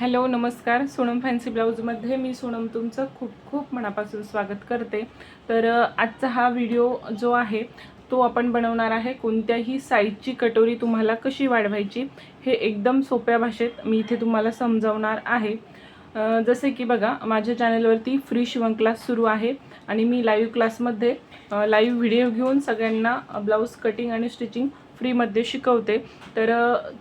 Hello नमस्कार. Sonam fancy ब्लाऊजमध्ये मी सोनम तुमचं खूप खूप मनापासून स्वागत करते. तर आजचा हा व्हिडिओ जो आहे तो आपण बनवणार आहे कोणत्याही साईजची कटोरी तुम्हाला कशी वाढवायची हे एकदम सोप्या भाषेत मी इथे तुम्हाला समजावणार आहे. जसे की बघा माझ्या चॅनलवरती फ्री शिवण क्लास सुरू आहे आणि मी लाईव्ह क्लासमध्ये लाईव्ह व्हिडिओ घेऊन सगळ्यांना ब्लाऊज कटिंग आणि स्टिचिंग फ्रीमध्ये शिकवते. तर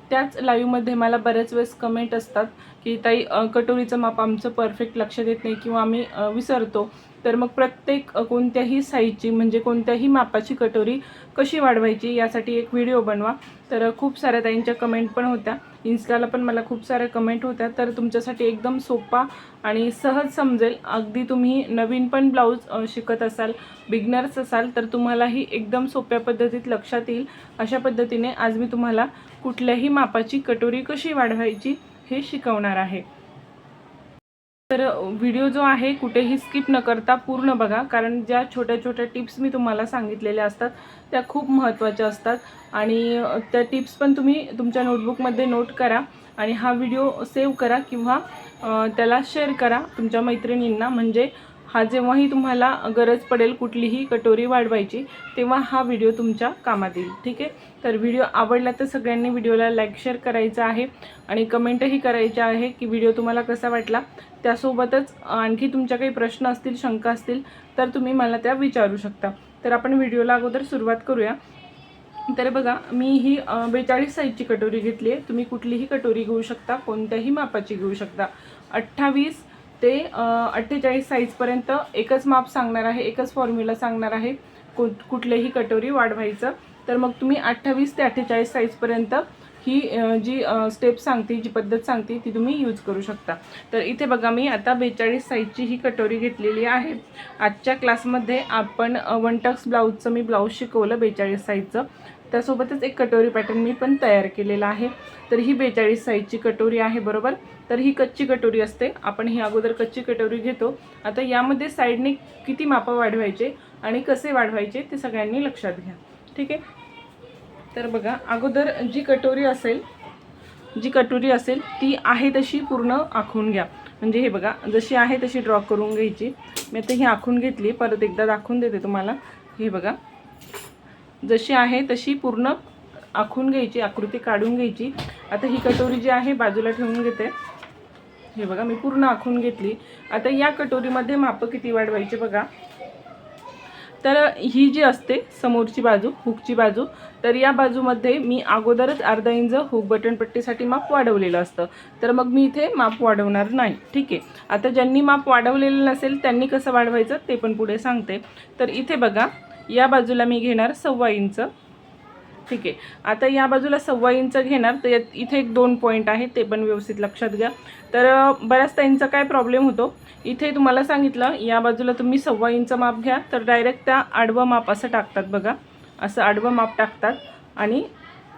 त्याच लाईव्हमध्ये मला बऱ्याच वेळेस कमेंट असतात की ताई कटोरीचं माप आमचं परफेक्ट लक्षात येत नाही किंवा आम्ही विसरतो. तर मग प्रत्येक कोणत्याही साईजची म्हणजे कोणत्याही मापाची कटोरी कशी वाढवायची यासाठी एक व्हिडिओ बनवा. तर खूप साऱ्या ताईंच्या कमेंट पण होत्या. इन्स्टाला पण मला खूप साऱ्या कमेंट होत्या. तर तुमच्यासाठी एकदम सोपा आणि सहज समजेल. अगदी तुम्ही नवीन पण ब्लाऊज शिकत असाल बिगनर्स असाल तर तुम्हालाही एकदम सोप्या पद्धतीत लक्षात येईल. अशा पद्धतीने आज मी तुम्हाला कुठल्याही मापाची कटोरी कशी वाढवायची हे शिकवणार आहे. तर व्हिडिओ जो आहे कुठेही स्किप न करता पूर्ण बघा. कारण ज्या छोट्या छोट्या टिप्स मी तुम्हाला सांगितलेल्या असतात त्या खूप महत्त्वाच्या असतात. आणि त्या टिप्स पण तुम्ही तुमच्या नोटबुकमध्ये नोट करा आणि हा व्हिडिओ सेव्ह करा किंवा त्याला शेअर करा तुमच्या मैत्रिणींना. म्हणजे हा जेव्हाही तुम्हाला गरज पडेल कुठलीही कटोरी वाढवायची तेव्हा हा व्हिडिओ तुमच्या कामात येईल ठीक आहे? तर व्हिडिओ आवडला तर सगळ्यांनी व्हिडिओला लाईक शेअर करायचा आहे आणि कमेंटही करायचे आहे की व्हिडिओ तुम्हाला कसा वाटला त्यासोबतच आणखी तुमच्या काही प्रश्न असतील शंका असतील तर तुम्ही मला त्या विचारू शकता. तर आपण व्हिडिओला अगोदर सुरुवात करूया. तर बघा मी ही बेचाळीस साईजची कटोरी घेतली आहे. तुम्ही कुठलीही कटोरी घेऊ शकता कोणत्याही मापाची घेऊ शकता. अठ्ठावीस ते अठ्ठेचाळीस साईजपर्यंत एकच माप सांगणार आहे एकच फॉर्म्युला सांगणार आहे कु कुठलेही कटोरी वाढवायचं. तर मग तुम्ही अठ्ठावीस ते अठ्ठेचाळीस साईजपर्यंत ही जी स्टेप सांगते जी पद्धत सांगते ती तुम्ही यूज करू शकता. तर इथे बघा मी आता बेचाळीस साईजची ही कटोरी घेतलेली आहे. आजच्या क्लासमध्ये आपण वन टक्स ब्लाऊजचं मी ब्लाऊज शिकवलं बेचाळीस साईजचं त्यासोबतच एक कटोरी पॅटर्न मी पण तयार केलेला आहे. तर ही बेचाळीस साईजची कटोरी आहे बरोबर? तर ही कच्ची कटोरी असते. आपण ही अगोदर कच्ची कटोरी घेतो. आता यामध्ये साईडने किती मापं वाढवायचे आणि कसे वाढवायचे ते सगळ्यांनी लक्षात घ्या. ठीक आहे? तर बघा अगोदर जी कटोरी असेल जी कटोरी असेल ती आहे तशी पूर्ण आखून घ्या. म्हणजे हे बघा जशी आहे तशी ड्रॉ करून घ्यायची. मी आता ही आखून घेतली. परत एकदा दाखवून देते तुम्हाला. हे बघा. जशी आहे तशी पूर्ण आखून घ्यायची आकृती काढून घ्यायची. आता ही कटोरी जी आहे बाजूला ठेवून घेते. हे बघा मी पूर्ण आखून घेतली. आता या कटोरीमध्ये मापं किती वाढवायची बघा. तर ही जी असते समोरची बाजू हुकची बाजू तर या बाजूमध्ये मी अगोदरच अर्धा इंच हुक बटनपट्टीसाठी माप वाढवलेलं असतं. तर मग मी इथे माप वाढवणार नाही. ठीक आहे? आता ज्यांनी माप वाढवलेलं नसेल त्यांनी कसं वाढवायचं ते पण पुढे सांगते. तर इथे बघा या बाजूला मी घेणार सव्वा इंच. ठीक आहे. आता या बाजूला सव्वा इंच घेणार तर इथे एक दोन पॉईंट आहे ते पण व्यवस्थित लक्षात घ्या. तर बऱ्याच ताईंचा काय प्रॉब्लेम होतो? इथे तुम्हाला सांगितलं या बाजूला तुम्ही सव्वा इंच माप घ्या तर डायरेक्ट त्या आडवं माप असं टाकतात बघा. असं आडवं माप टाकतात आणि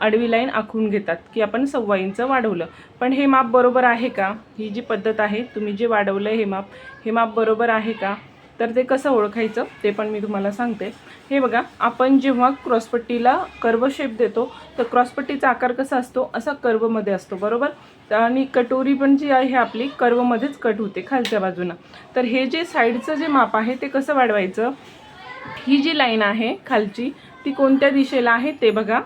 आडवी लाईन आखून घेतात की आपण सव्वा इंच वाढवलं. पण हे माप बरोबर आहे का? ही जी पद्धत आहे तुम्ही जे वाढवलं हे माप हे माप बरोबर आहे का? तर ते कसं ओळखायचं ते पण मी तुम्हाला सांगते. हे बघा आपण जेव्हा क्रॉसपट्टीला कर्व शेप देतो तर क्रॉसपट्टीचा आकार कसा असतो? असा कर्वमध्ये असतो बरोबर? आणि कटोरी पण जी आहे आपली कर्वमध्येच कट होते खालच्या बाजूनं. तर हे जे साईडचं जे माप आहे ते कसं वाढवायचं? ही जी लाईन आहे खालची ती कोणत्या दिशेला आहे ते बघा.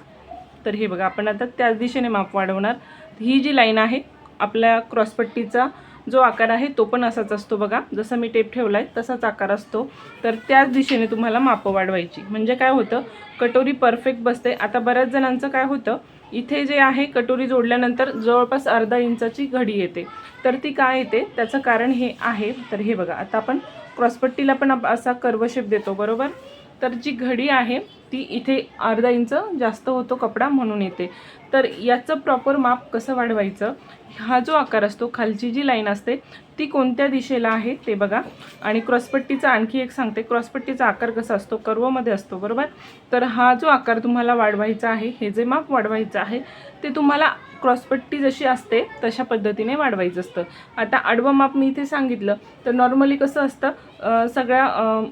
तर हे बघा आपण आता त्याच दिशेने माप वाढवणार. ही जी लाईन आहे आपल्या क्रॉसपट्टीचा जो आकार आहे तो पण असाच असतो बघा. जसं मी टेप ठेवला आहे तसाच आकार असतो. तर त्याच दिशेने तुम्हाला मापं वाढवायची. म्हणजे काय होतं? कटोरी परफेक्ट बसते. आता बऱ्याच जणांचं काय होतं? इथे जे आहे कटोरी जोडल्यानंतर जवळपास अर्धा इंचाची घडी येते. तर ती काय येते? त्याचं कारण हे आहे. तर हे बघा. आता आपण क्रॉसपट्टीला पण असा कर्व शेप देतो. बरोबर? तर जी घडी आहे ती इथे अर्धा इंच जास्त होतो कपडा म्हणून येते. तर याचं प्रॉपर माप कसं वाढवायचं? हा जो आकार असतो खालची जी लाईन असते ती कोणत्या दिशेला आहे ते बघा. आणि क्रॉसपट्टीचा आणखी एक सांगते क्रॉसपट्टीचा आकार कसा असतो कर्वमध्ये असतो बरोबर? तर हा जो आकार तुम्हाला वाढवायचा आहे हे जे माप वाढवायचं आहे ते तुम्हाला क्रॉसपट्टी जशी असते तशा पद्धतीने वाढवायचं असतं. आता आडवं माप मी इथे सांगितलं तर नॉर्मली कसं असतं सगळ्या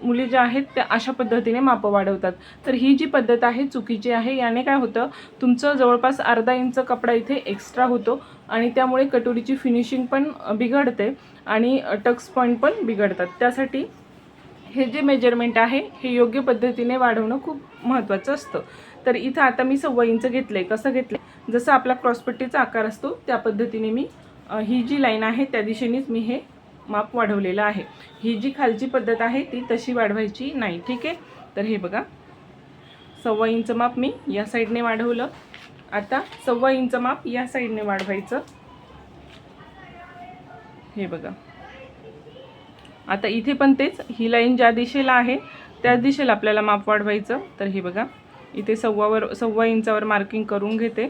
मुली ज्या आहेत त्या अशा पद्धतीने मापं वाढवतात. तर ही जी पद्धत आहे चुकीची आहे याने काय होतं तुमचं जवळपास अर्धा इंच कपडा इथे एक्स्ट्रा होतो आणि त्यामुळे कटोरीची फिनिशिंग पण बिघडते आणि टक्स पॉईंट पण बिघडतात. त्यासाठी हे जे मेजरमेंट आहे हे योग्य पद्धतीने वाढवणं खूप महत्त्वाचं असतं. तर इथं आता मी सव्वा इंच घेतलं आहे कसं घेतलं आहे जसं आपला क्रॉसपट्टीचा आकार असतो त्या पद्धतीने मी ही जी लाईन आहे त्या दिशेनेच मी हे माप वाढवलेलं आहे. ही जी खालची पद्धत आहे ती तशी वाढवायची नाही ठीक आहे? तर हे बघा. सव्वा इंच माप मी या साईडने वाढवलं. आता सव्वा इंच माप या साईडने वाढवायचं. हे बघा. आता इथे पण तेच ही लाईन ज्या दिशेला आहे त्याच दिशेला आपल्याला माप वाढवायचं. तर हे बघा. इथे सव्वावर सव्वा इंचावर मार्किंग करून घेते.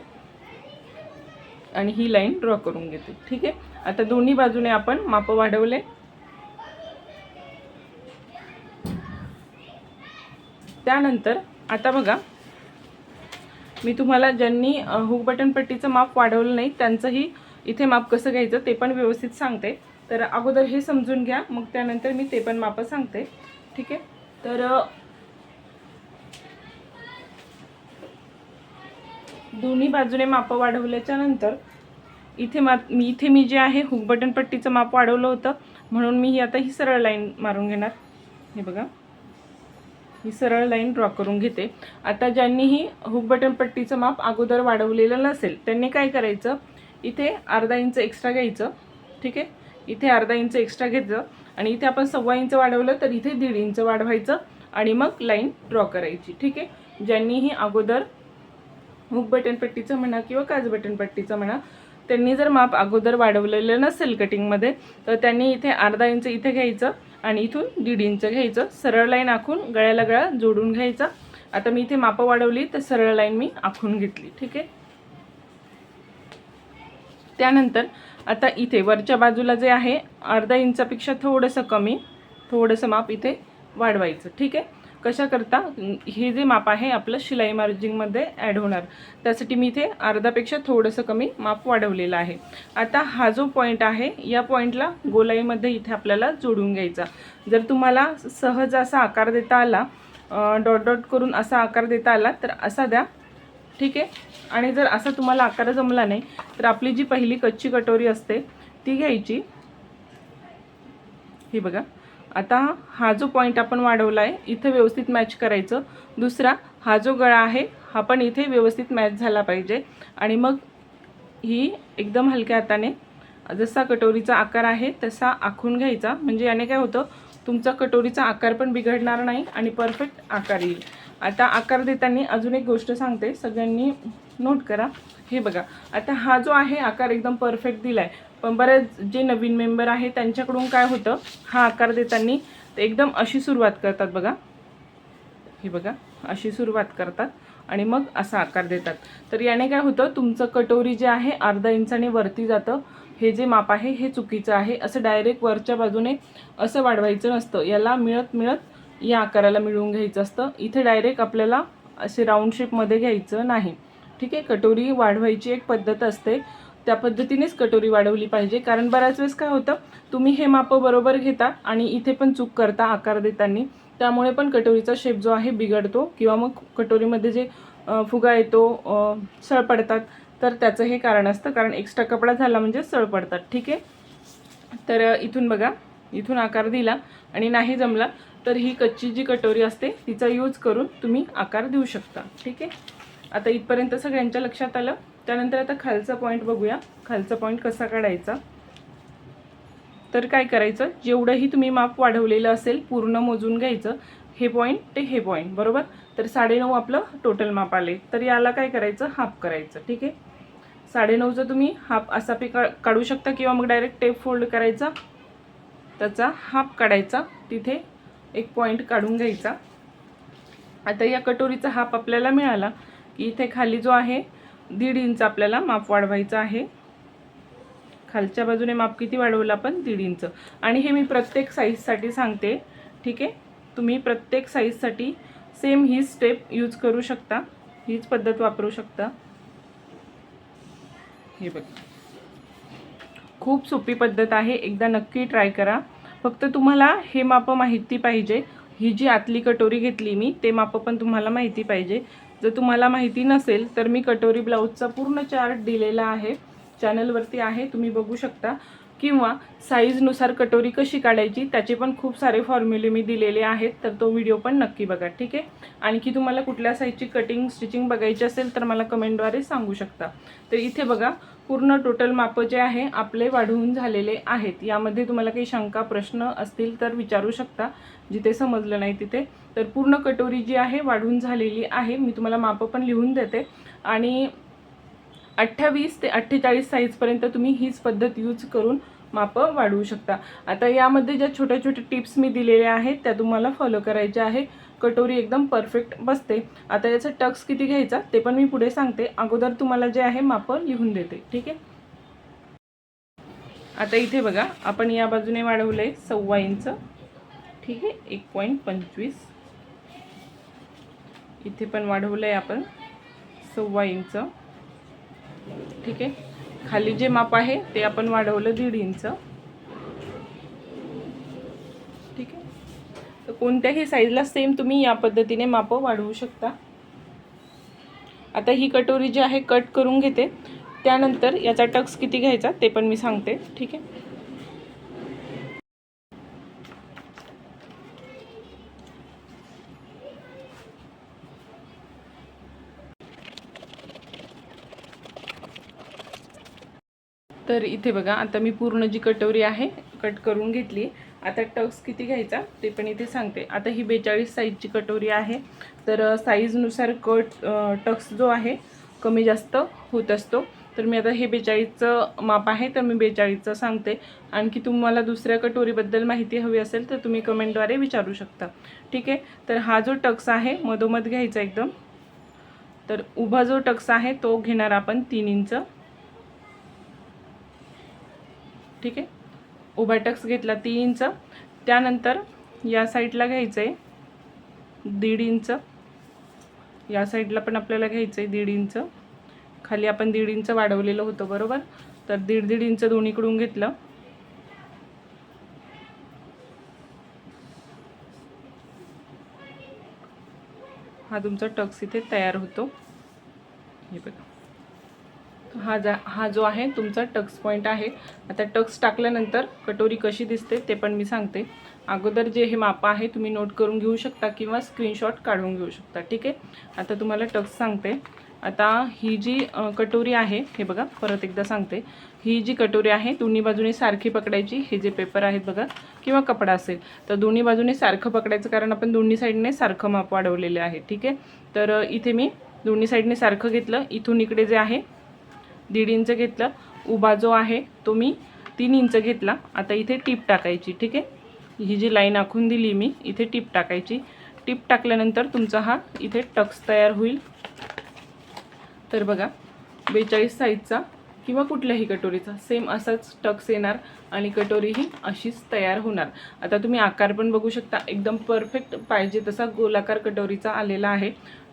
आणि ही लाईन ड्रॉ करून घेते. ठीक आहे? आता दोन्ही बाजूने आपण माप वाढवले. त्यानंतर आता बघा मी तुम्हाला ज्यांनी हुक बटन पट्टीचं माप वाढवलं नाही त्यांचंही इथे माप कसं घ्यायचं ते पण व्यवस्थित सांगते. तर अगोदर हे समजून घ्या मग त्यानंतर मी ते पण मापं सांगते. ठीक आहे? तर दोन्ही बाजूने मापं वाढवल्याच्या नंतर इथे मा मी इथे मी जे आहे हुक बटन पट्टीचं माप वाढवलं होतं. म्हणून मी ही आता ही सरळ लाईन मारून घेणार. हे बघा. ही सरळ लाईन ड्रॉ करून घेते. आता ज्यांनीही हुक बटन पट्टीचं माप अगोदर वाढवलेलं नसेल त्यांनी काय करायचं? इथे अर्धा इंच एक्स्ट्रा घ्यायचं. ठीक आहे? इथे अर्धा इंच एक्स्ट्रा घ्यायचं आणि इथे आपण सव्वा इंच वाढवलं तर इथे दीड इंच वाढवायचं. आणि मग लाईन ड्रॉ करायची. ठीक आहे? ज्यांनीही अगोदर हुक बटन पट्टीचं म्हणा किंवा काज बटन पट्टीचं म्हणा त्यांनी जर माप अगोदर वाढवलेलं नसेल कटिंगमध्ये तर त्यांनी इथे अर्धा इंच इथे घ्यायचं आणि इथून दीड इंच घ्यायचं. सरळ लाईन आखून गळ्याला गळा जोडून घ्यायचा. आता मी इथे मापं वाढवली तर सरळ लाईन मी आखून घेतली. ठीक आहे? त्यानंतर आता इथे वरच्या बाजूला जे आहे अर्धा इंचापेक्षा थोडंसं कमी थोडंसं माप इथे वाढवायचं. ठीक आहे? कशा करता हे जे माप आहे आपलं शिलाई मार्जिंगमध्ये ॲड होणार. त्यासाठी मी इथे अर्धापेक्षा थोडंसं कमी माप वाढवलेलं आहे. आता हा जो पॉईंट आहे या पॉईंटला गोलाईमध्ये इथे आपल्याला जोडून घ्यायचा. जर तुम्हाला सहज असा आकार देता आला डॉट डॉट करून असा आकार देता आला तर असा द्या. ठीक आहे? आणि जर असा तुम्हाला आकार जमला नाही तर आपली जी पहिली कच्ची कटोरी असते ती घ्यायची. हे बघा. आता हा जो पॉईंट आपण वाढवला आहे इथं व्यवस्थित मॅच करायचं. दुसरा हा जो गळा आहे हा पण इथे व्यवस्थित मॅच झाला पाहिजे. आणि मग ही एकदम हलक्या हाताने जसा कटोरीचा आकार आहे तसा आखून घ्यायचा. म्हणजे याने काय होतं तुमचा कटोरीचा आकार पण बिघडणार नाही आणि परफेक्ट आकार येईल. आता आकार देताना अजून एक गोष्ट सांगते सगळ्यांनी नोट करा. हे बघा आता हा जो आहे आकार एकदम परफेक्ट दिला आहे पण बरेच जे नवीन मेंबर आहे त्यांच्याकडून काय होतं? हा आकार देताना ते एकदम अशी सुरुवात करतात बघा. हे बघा अशी सुरुवात करतात आणि मग असा आकार देतात. तर याने काय होतं? तुमचं कटोरी जे आहे अर्धा इंचाने वरती जातं. हे जे माप आहे हे चुकीचं आहे. असं डायरेक्ट वरच्या बाजूने असं वाढवायचं नसतं. याला मिळत मिळत या आकाराला मिळवून घ्यायचं असतं. इथे डायरेक्ट आपल्याला असे राऊंड शेपमध्ये घ्यायचं नाही. ठीक आहे? कटोरी वाढवायची एक पद्धत असते. त्या पद्धतीनेच कटोरी वाढवली पाहिजे. कारण बऱ्याच वेळेस काय होतं तुम्ही हे मापं बरोबर घेता आणि इथे पण चूक करता आकार देताना त्यामुळे पण कटोरीचा शेप जो आहे बिघडतो किंवा मग कटोरीमध्ये जे फुगा येतो सळ पडतात तर त्याचं हे कारण असतं. कारण एक्स्ट्रा कपडा झाला म्हणजे सळ पडतात. ठीक आहे? तर इथून बघा. इथून आकार दिला आणि नाही जमला तर ही कच्ची जी कटोरी असते तिचा यूज करून तुम्ही आकार देऊ शकता. ठीक आहे? आता इथपर्यंत सगळ्यांच्या लक्षात आलं? त्यानंतर आता खालचा पॉईंट बघूया. खालचा पॉईंट कसा काढायचा? तर काय करायचं? जेवढंही तुम्ही माप वाढवलेलं असेल पूर्ण मोजून घ्यायचं. हे पॉईंट ते हे पॉईंट बरोबर? तर साडेनऊ आपलं टोटल माप आले. तर याला काय करायचं? हाफ करायचं ठीक आहे? साडेनऊचं तुम्ही हाफ असा पे का काढू शकता किंवा मग डायरेक्ट टेप फोल्ड करायचा त्याचा हाफ काढायचा. तिथे एक पॉईंट काढून घ्यायचा. आता या कटोरीचा हाफ आपल्याला मिळाला की इथे खाली जो आहे दीड इंच आपल्याला माप वाढवायचं आहे. खालच्या बाजूने माप किती वाढवलं आपण? दीड इंच. आणि हे मी प्रत्येक साईजसाठी सांगते. ठीक आहे? तुम्ही प्रत्येक साईजसाठी सेम ही स्टेप यूज करू शकता. हीच पद्धत वापरू शकता. हे बघ. खूप सोपी पद्धत आहे. एकदा नक्की ट्राय करा. फक्त तुम्हाला हे मापं माहिती पाहिजे. ही जी आतली कटोरी घेतली मी ते मापं पण तुम्हाला माहिती पाहिजे. जर तुम्हाला माहिती नसेल तर मी कटोरी ब्लाऊजचा पूर्ण चार्ट दिलेला आहे. चॅनलवरती आहे तुम्ही बघू शकता. किंवा साईजनुसार कटोरी कशी काढायची त्याचे पण खूप सारे फॉर्म्युले मी दिलेले आहेत तर तो व्हिडिओ पण नक्की बघा ठीक आहे? आणखी तुम्हाला कुठल्या साईजची कटिंग स्टिचिंग बघायची असेल तर मला कमेंटद्वारे सांगू शकता. तर इथे बघा पूर्ण टोटल मापं जे आहे आपले वाढवून झालेले आहेत. यामध्ये तुम्हाला काही शंका प्रश्न असतील तर विचारू शकता जिथे समजलं नाही तिथे. तर पूर्ण कटोरी जी आहे वाढवून झालेली आहे. मी तुम्हाला मापं पण लिहून देते. आणि अठ्ठावीस ते अठ्ठेचाळीस साईजपर्यंत तुम्ही हीच पद्धत यूज करून मापं वाढवू शकता. आता यामध्ये ज्या छोट्या छोट्या टिप्स मी दिलेल्या आहेत त्या तुम्हाला फॉलो करायच्या आहे. कटोरी एकदम परफेक्ट बसते. आता याचा टक्स किती घ्यायचा ते पण मी पुढे सांगते. अगोदर तुम्हाला जे आहे मापं लिहून देते ठीक आहे? आता इथे बघा आपण या बाजूने वाढवलं आहे सव्वा इंच ठीक आहे? एक पॉईंट पंचवीस. इथे पण वाढवलं आहे आपण सव्वा इंच. ठीक आहे. खाली जे माप आहे ते आपण वाढवलं दीड इंच. ठीक आहे. तर कोणत्याही साईजला सेम तुम्ही या पद्धतीने मापं वाढवू शकता. आता ही कटोरी जी आहे कट करून घेते. त्यानंतर याचा टक्स किती घ्यायचा ते पण मी सांगते. ठीक आहे. तर इथे बघा आता मी पूर्ण जी कटोरी आहे कट करून घेतली. आता टक्स किती घ्यायचा ते पण इथे सांगते. आता ही बेचाळीस साईजची कटोरी आहे. तर साईजनुसार कट टक्स जो आहे कमी जास्त होत असतो. तर मी आता हे बेचाळीसचं माप आहे तर मी बेचाळीसचं सांगते. आणखी तुम्हाला दुसऱ्या कटोरीबद्दल माहिती हवी असेल तर तुम्ही कमेंटद्वारे विचारू शकता. ठीक आहे? तर हा जो टक्स आहे मधोमध घ्यायचा एकदम. तर उभा जो टक्स आहे तो घेणार आपण तीन इंच. ठीक आहे? उभा टक्स घेतला तीन इंच त्यानंतर या साईडला घ्यायचं आहे दीड इंच. या साईडला पण आपल्याला घ्यायचं आहे दीड इंच. खाली आपण दीड इंच वाढवलेलं होतं बरोबर? तर दीड दीड इंच दोन्हीकडून घेतलं. हा तुमचा टक्स इथे तयार होतो. हे बघा. हा जा हा जो आहे तुमचा टक्स पॉईंट आहे. आता टक्स टाकल्यानंतर कटोरी कशी दिसते ते पण मी सांगते. अगोदर जे हे मापं आहे तुम्ही नोट करून घेऊ शकता किंवा स्क्रीनशॉट काढून घेऊ शकता. ठीक आहे? आता तुम्हाला टक्स सांगते. आता ही जी कटोरी आहे हे बघा परत एकदा सांगते. ही जी कटोरी आहे दोन्ही बाजूने सारखी पकडायची. हे जे पेपर आहेत बघा किंवा कपडा असेल. तर दोन्ही बाजूने सारखं पकडायचं कारण आपण दोन्ही साईडने सारखं माप वाढवलेले आहे. ठीक आहे? तर इथे मी दोन्ही साईडने सारखं घेतलं. इथून इकडे जे आहे दीड इंच घेतलं. उभा जो आहे तो मी तीन इंच घेतला. आता इथे टीप टाकायची ठीक आहे? ही जी लाईन आखून दिली मी इथे टीप टाकायची. टीप टाकल्यानंतर तुमचा हा इथे टक्स तयार होईल. तर बघा बेचाळीस साईजचा किंवा कुठल्याही कटोरीचा सेम असाच टक्स येणार आणि कटोरी ही अशीच तयार होणार. आता तुम्ही आकार पण बघू शकता एकदम परफेक्ट पाहिजे तसा गोलाकार कटोरीचा आलेला आहे.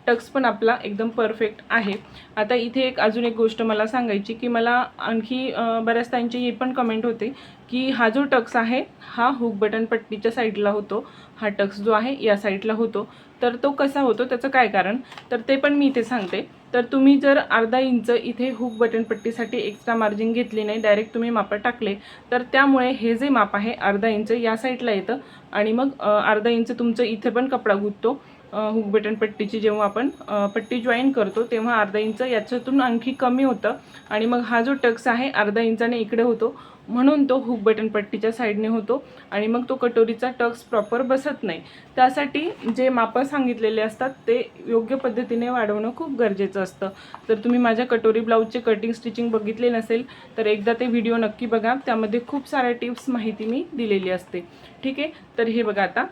टक्स पण आपला एकदम परफेक्ट आहे. आता इथे एक अजून एक गोष्ट मला सांगायची की मला आणखी अं, बऱ्याच हे पण कमेंट होते की हा जो टक्स आहे हा हुक बटन पट्टीच्या साईडला होतो. हा टक्स जो आहे या साईडला होतो. तर तो कसा होतो? त्याचं काय कारण? तर ते पण मी इथे सांगते. तर तुम्ही जर अर्धा इंच इथे हुक बटन पट्टीसाठी एक्स्ट्रा मार्जिन घेतली नाही डायरेक्ट तुम्ही मापं टाकले तर त्यामुळे हे जे माप आहे अर्धा इंच या साईडला येतं. आणि मग अर्धा इंच तुमचं इथे पण कपडा गुंततो. हुक बटन पट्टीची जेव्हा आपण पट्टी जॉईन करतो तेव्हा अर्धा इंच याच्यातून आणखी कमी होतं. आणि मग हा जो टक्स आहे अर्धा इंचाने इकडे होतो. म्हणून तो हुक बटन पट्टीच्या साईडने होतो. आणि मग तो कटोरीचा टक्स प्रॉपर बसत नाही. त्यासाठी जे मापं सांगितलेले असतात ते योग्य पद्धतीने वाढवणं खूप गरजेचं असतं. तर तुम्ही माझ्या कटोरी ब्लाऊजचे कटिंग स्टिचिंग बघितले नसेल तर एकदा ते व्हिडिओ नक्की बघा. त्यामध्ये खूप साऱ्या टिप्स माहिती मी दिलेली असते. ठीक आहे? तर हे बघा आता.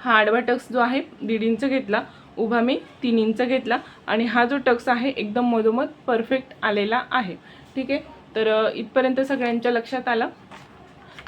हा आडवा टक्स जो आहे दीड इंच घेतला उभा मी तीन इंच घेतला आणि हा जो टक्स आहे एकदम मधोमध परफेक्ट आलेला आहे. ठीक आहे? तर इथपर्यंत सगळ्यांच्या लक्षात आलं.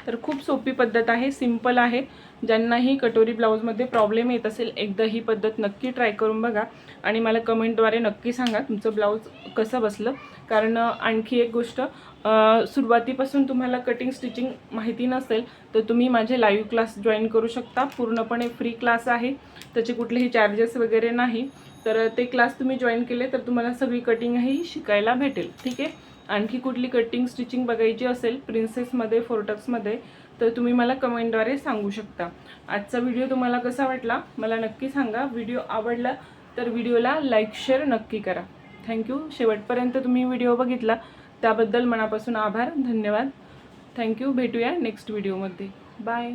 तर खूप सोपी पद्धत आहे सिंपल आहे. ज्यांनाही कटोरी ब्लाऊजमध्ये प्रॉब्लेम येत असेल एकदा ही पद्धत नक्की ट्राय करून बघा आणि मला कमेंटद्वारे नक्की सांगा तुमचं ब्लाऊज कसं बसलं. कारण आणखी एक गोष्ट सुरुवातीपासून तुम्हाला कटिंग स्टिचिंग माहिती नसेल तर तुम्ही माझे लाईव्ह क्लास जॉईन करू शकता. पूर्णपणे फ्री क्लास आहे. त्याचे कुठलेही चार्जेस वगैरे नाही. तर ते क्लास तुम्ही जॉईन केले तर तुम्हाला सगळी कटिंगही शिकायला भेटेल. ठीक आहे? आणखी कुठली कटिंग स्टिचिंग बघायची असेल प्रिन्सेसमध्ये फोर्टक्समध्ये तर तुम्ही मला कमेंटद्वारे सांगू शकता. आजचा व्हिडिओ तुम्हाला कसा वाटला मला नक्की सांगा. व्हिडिओ आवडला तर व्हिडिओला लाईक शेअर नक्की करा. थँक्यू शेवटपर्यंत तुम्ही व्हिडिओ बघितला. त्याबद्दल मनापासून आभार धन्यवाद. थँक्यू भेटूया नेक्स्ट व्हिडिओमध्ये बाय